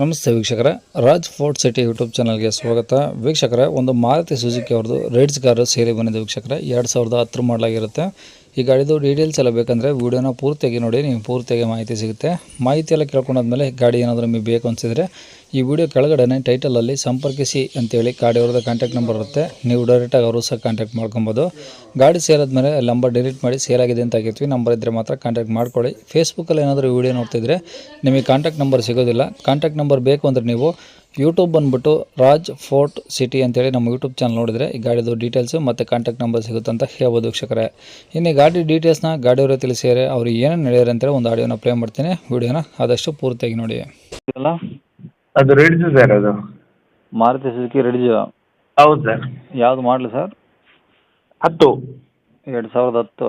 ನಮಸ್ತೆ ವೀಕ್ಷಕರ, Raj fort city YouTube ಚಾನಲ್ಗೆ ಸ್ವಾಗತ. ವೀಕ್ಷಕರ, ಒಂದು ಮಾರುತಿ ಸುಜುಕಿ ಅವ್ರದ್ದು ರೈಡ್ಸ್ ಕಾರು ಸೇರಿ ಬಂದಿದೆ ವೀಕ್ಷಕರ. ಎರಡು ಸಾವಿರದ ಹತ್ತರ ಮಾಡಲಾಗಿರುತ್ತೆ. ಈ ಗಾಡಿದು ಡೀಟೇಲ್ಸ್ ಎಲ್ಲ ಬೇಕಂದರೆ ವೀಡಿಯೋನ ಪೂರ್ತಿಯಾಗಿ ನೋಡಿ, ನಿಮ್ಗೆ ಪೂರ್ತಿಯಾಗಿ ಮಾಹಿತಿ ಸಿಗುತ್ತೆ. ಮಾಹಿತಿ ಎಲ್ಲ ಕೇಳ್ಕೊಂಡಾದ್ಮೇಲೆ ಗಾಡಿ ಏನಾದರೂ ನಿಮಗೆ ಬೇಕು ಅನಿಸಿದರೆ ಈ ವಿಡಿಯೋ ಕೆಳಗಡೆನೆ ಟೈಟಲಲ್ಲಿ ಸಂಪರ್ಕಿಸಿ ಅಂತೇಳಿ ಗಾಡಿ ಅವ್ರದ್ದು ಕಾಂಟ್ಯಾಕ್ಟ್ ನಂಬರ್ ಇರುತ್ತೆ. ನೀವು ಡೈರೆಕ್ಟಾಗಿ ಅವರು ಸಹ ಕಾಂಟ್ಯಾಕ್ಟ್ ಮಾಡ್ಕೊಬೋದು. ಗಾಡಿ ಸೇರಿದ್ಮೇಲೆ ನಂಬರ್ ಡಿಲೀಟ್ ಮಾಡಿ ಸೇಲ್ ಆಗಿದೆ ಅಂತ ಆಗಿರ್ತೀವಿ ನಂಬರ್ ಇದ್ದರೆ ಮಾತ್ರ ಕಾಂಟ್ಯಾಕ್ಟ್ ಮಾಡ್ಕೊಳ್ಳಿ. ಫೇಸ್ಬುಕ್ಕಲ್ಲಿ ಏನಾದರೂ ವೀಡಿಯೋ ನೋಡ್ತಿದ್ರೆ ನಿಮಗೆ ಕಾಂಟ್ಯಾಕ್ಟ್ ನಂಬರ್ ಸಿಗೋದಿಲ್ಲ. ಕಾಂಟ್ಯಾಕ್ಟ್ ನಂಬರ್ ಬೇಕು ಅಂದರೆ ನೀವು ಯೂಟ್ಯೂಬ್ ಬಂದ್ಬಿಟ್ಟು ರಾಜ್ ಫೋರ್ಟ್ ಸಿಟಿ ಅಂತೇಳಿ ನಮ್ಮ ಯೂಟ್ಯೂಬ್ ಚಾನಲ್ ನೋಡಿದರೆ ಈ ಗಾಡಿದು ಡೀಟೇಲ್ಸು ಮತ್ತು ಕಾಂಟ್ಯಾಕ್ಟ್ ನಂಬರ್ ಸಿಗುತ್ತೆ ಅಂತ ಹೇಳ್ಬೋದು ವೀಕ್ಷಕರೇ. ಇನ್ನು ಈ ಗಾಡಿ ಡೀಟೇಲ್ಸ್ನ ಗಾಡಿಯವರೇ ತಿಳಿಸಿದರೆ ಅವ್ರು ಏನೇನು ಹೇಳ್ಯಾರ ಅಂತೇಳಿ ಒಂದು ಆಡಿಯೋನ ಪ್ಲೇ ಮಾಡ್ತೀನಿ. ವಿಡಿಯೋನ ಆದಷ್ಟು ಪೂರ್ತಿಯಾಗಿ ನೋಡಿ. ಅಲ್ಲ? ಅದು ರೆಡ್ಸ್ ಸರ್ ಅದು. ಮಾರುತಿ ಸುಜುಕಿ ರೆಡ್ಜು ಹೌದು ಸರ್. ಯಾವ್ದು ಮಾಡಲಿ ಸರ್? ಹತ್ತು. ಎರಡು ಸಾವಿರದ ಹತ್ತು.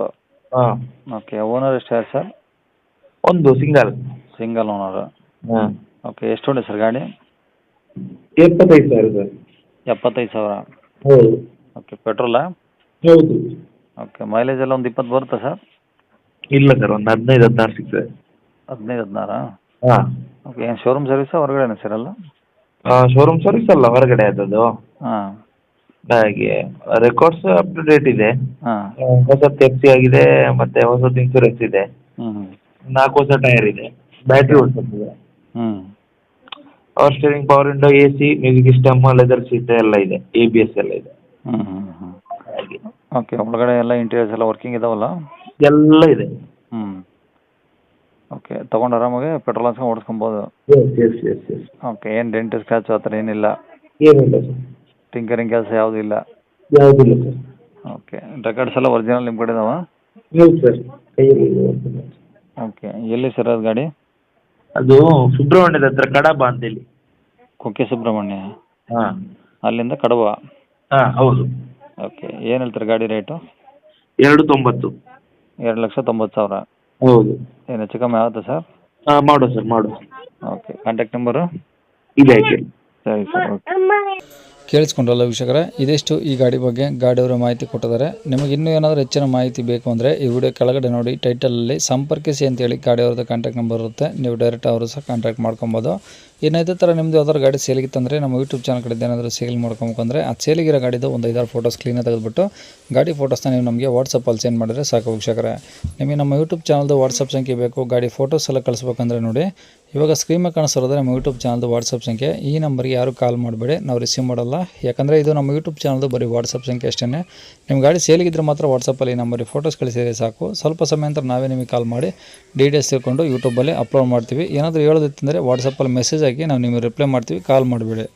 ಹಾಂ. ಓಕೆ ಓನರ್ ಎಷ್ಟು ಯಾರು ಸರ್? ಒಂದು ಸಿಂಗಲ್ ಸಿಂಗಲ್ ಓನರ್ ಹಾಂ. ಓಕೆ ಎಷ್ಟು ಉಂಟು ಸರ್ ಗಾಡಿ? ಎಪ್ಪತ್ತೈದು ಸಾವಿರ ಸರ್. ಎಪ್ಪತ್ತೈದು ಸಾವಿರ? ಹೌದು. ಓಕೆ ಪೆಟ್ರೋಲಾ? ಹೌದು. ಓಕೆ ಮೈಲೇಜ್ ಎಲ್ಲ ಒಂದು ಇಪ್ಪತ್ತು ಬರುತ್ತಾ ಸರ್? ಇಲ್ಲ ಸರ್ ಒಂದು ಹದಿನೈದು ಹದಿನಾರು ಸಿಗ್ತದೆ. ಹದಿನೈದು ಹದಿನಾರಾ? ಹಾಂ. ಓಕೆ ಏನು ಶೋರೂಮ್ ಸರ್ವಿಸಾ ಹೊರಗಡೆನಾ ಸರ್ ಅಲ್ಲ ಶೋರೂಮ್ ಸರ್ವಿಸ್ ಅಲ್ಲ ಹೊರಗಡೆ ಆದದ್ದು. ಹಾಂ. ಹಾಗೆ ರೆಕಾರ್ಡ್ಸ್ ಅಪ್ ಟು ಡೇಟ್ ಇದೆ. ಹಾಂ. ಹೊಸ ಎಫ್ ಸಿ ಆಗಿದೆ ಮತ್ತೆ ಹೊಸದು ಇನ್ಸೂರೆನ್ಸ್ ಇದೆ. ಹ್ಞೂ ನಾಲ್ಕು ಹೊಸ ಟೈರ್ ಇದೆ. ಬ್ಯಾಟ್ರಿ ಹೊಸದಿದೆ ಹ್ಞೂ power steering power window A C music system leather seat ಎಲ್ಲ ಇದೆ. ಎ ಬಿ ಎಸ್ ಎಲ್ಲ ಇದೆ. ಹ್ಞೂ ಹ್ಞೂ ಹ್ಞೂ ಹಾಗೆ ಓಕೆ ಒಳಗಡೆ ಎಲ್ಲ ಇಂಟೀರಿಯರ್ಸ್ ಎಲ್ಲ ವರ್ಕಿಂಗ್ ಇದಾವಲ್ಲ? ಎಲ್ಲ ಇದೆ. ಹ್ಞೂ ಓಕೆ ತೊಗೊಂಡು ಆರಾಮಾಗಿ ಪೆಟ್ರೋಲ್ ಹಾಕ್ಸ್ಕೊಂಡು ಓಡಿಸ್ಕೊಬೋದು. Yes yes yes yes okay ಏನು ಡೆಂಟ್ ಸ್ಕ್ರ್ಯಾಚ್ ಆ ಥರ ಏನಿಲ್ಲ? ಏನಿಲ್ಲ ಸರ್ ಟಿಂಕರಿಂಗ್ ಕೆಲಸ ಯಾವುದೂ ಇಲ್ಲ? ಯಾವುದಿಲ್ಲ ಸರ್ ಓಕೆ ರೆಕಾರ್ಡ್ಸ್ ಎಲ್ಲ ಒರಿಜಿನಲ್ ನಿಮ್ಮ ಕಡೆ ಇದಾವ? ಹೌದು ಸರ್ ಕೈಯಲ್ಲಿ ಇದೆ ಒಂದು. ಓಕೆ ಎಲ್ಲಿ ಸರ್ ಅದು ಗಾಡಿ? ಅದು ಸುಬ್ರಹ್ಮಣ್ಯದ ಹತ್ರ ಕಡಬ ಅಂತೇಳಿ. ಕುಕ್ಕೆ ಸುಬ್ರಹ್ಮಣ್ಯ. ಹಾಂ. ಅಲ್ಲಿಂದ ಕಡಬ. ಹಾಂ ಹೌದು. ಓಕೆ ಏನು ಹೇಳ್ತಾರೆ ಗಾಡಿ ರೇಟು? ಎರಡು ತೊಂಬತ್ತು. ಎರಡು ಲಕ್ಷ ತೊಂಬತ್ತು ಸಾವಿರ. ಹೌದು. ಏನು ಹೆಚ್ಚು ಕಮ್ಮಿ ಆಗುತ್ತೆ ಸರ್? ಹಾಂ ಮಾಡುವ ಸರ್ ಮಾಡುವ ಓಕೆ ಕಾಂಟ್ಯಾಕ್ಟ್ ನಂಬರು ಇದೆ. ಸರಿ ಸರ್ ಓಕೆ. ಕೇಳಿಸ್ಕೊಂಡ್ರಲ್ಲ ವೀಕ್ಷಕರೇ, ಇದಿಷ್ಟು ಈ ಗಾಡಿ ಬಗ್ಗೆ ಗಾಡಿಯವರು ಮಾಹಿತಿ ಕೊಟ್ಟಿದ್ದಾರೆ. ನಿಮಗೆ ಇನ್ನೂ ಏನಾದರೂ ಹೆಚ್ಚಿನ ಮಾಹಿತಿ ಬೇಕು ಅಂದರೆ ಈ ವಿಡಿಯೋ ಕೆಳಗಡೆ ನೋಡಿ ಟೈಟಲಲ್ಲಿ ಸಂಪರ್ಕಿಸಿ ಅಂತೇಳಿ ಗಾಡಿಯವ್ರದ್ದು ಕಾಂಟ್ಯಾಕ್ಟ್ ನಂಬರ್ ಇರುತ್ತೆ. ನೀವು ಡೈರೆಕ್ಟ್ ಅವರು ಸಹ ಕಾಂಟ್ಯಾಕ್ಟ್ ಮಾಡ್ಕೊಬೋದು. ಇನ್ನು ಇದೇ ಥರ ನಿಮ್ಮದು ಯಾವ್ದಾದ್ರು ಗಾಡಿ ಸೇಲಿಗಿತ್ತಂದರೆ ನಮ್ಮ ಯೂಟ್ಯೂಬ್ ಚಾನಲ್ ಕಡೆ ಏನಾದರೂ ಸೇಲ್ ಮಾಡ್ಕೊಬೇಕಂದ್ರೆ ಆ ಸೇಲಿಗಿರೋ ಗಾಡಿದು ಒಂದು ಐದಾರು ಫೋಟೋಸ್ ಕ್ಲೀನಾಗಿ ತೆಗೆದುಬಿಟ್ಟು ಗಾಡಿ ಫೋಟೋಸ್ನ ನೀವು ನಮಗೆ ವಾಟ್ಸಪ್ಪಲ್ಲಿ ಸೆಂಡ್ ಮಾಡಿದ್ರೆ ಸಾಕು ವೀಕ್ಷಕರೇ. ನಿಮಗೆ ನಮ್ಮ ಯೂಟ್ಯೂಬ್ ಚಾನಲ್ದು ವಾಟ್ಸಪ್ ಸಂಖ್ಯೆ ಬೇಕು, ಗಾಡಿ ಫೋಟೋಸ್ ಎಲ್ಲ ಕಳಿಸ್ಬೇಕಂದ್ರೆ ನೋಡಿ ಇವಾಗ ಸ್ಕ್ರೀನ್ ಮೇಲೆ ಕಾಣಿಸ್ತಿರೋದು ನಮ್ಮ ಯೂಟ್ಯೂಬ್ ಚಾನಲ್ದು ವಾಟ್ಸಪ್ ಸಂಖ್ಯೆ. ಈ ನಂಬರ್ಗೆ ಯಾರು ಕಾಲ್ ಮಾಡಬೇಡಿ, ನಾವು ರಿಸೀವ್ ಮಾಡಲ್ಲ. ಯಾಕಂದರೆ ಇದು ನಮ್ಮ ಯೂಟ್ಯೂಬ್ ಚಾನಲ್ದು ಬರೀ ವಾಟ್ಸಪ್ ಸಂಖ್ಯೆ ಅಷ್ಟೇ ನಿಮ್ಮ ಗಾಡಿ ಸೇಲಿಗಿದ್ರೆ ಮಾತ್ರ ವಾಟ್ಸಪ್ಪಲ್ಲಿ ಈ ನಂಬರಿಗೆ ಫೋಟೋಸ್ ಕಳಿಸಿದ್ರೆ ಸಾಕು. ಸ್ವಲ್ಪ ಸಮಯ ನಂತರ ನಾವೇ ನಿಮಗೆ ಕಾಲ್ ಮಾಡಿ ಡೀಟೇಲ್ಸ್ ತಿಳ್ಕೊಂಡು ಯೂಟ್ಯೂಬಲ್ಲಿ ಅಪ್ಲೋಡ್ ಮಾಡ್ತೀವಿ. ಏನಾದರೂ ಹೇಳೋದಿತ್ತಂದರೆ ವಾಟ್ಸಪ್ಪಲ್ಲಿ ಮೆಸೇಜ್ ಹಾಕಿ ನಾವು ನಿಮಗೆ ರಿಪ್ಲೈ ಮಾಡ್ತೀವಿ. ಕಾಲ್ ಮಾಡಬೇಡಿ.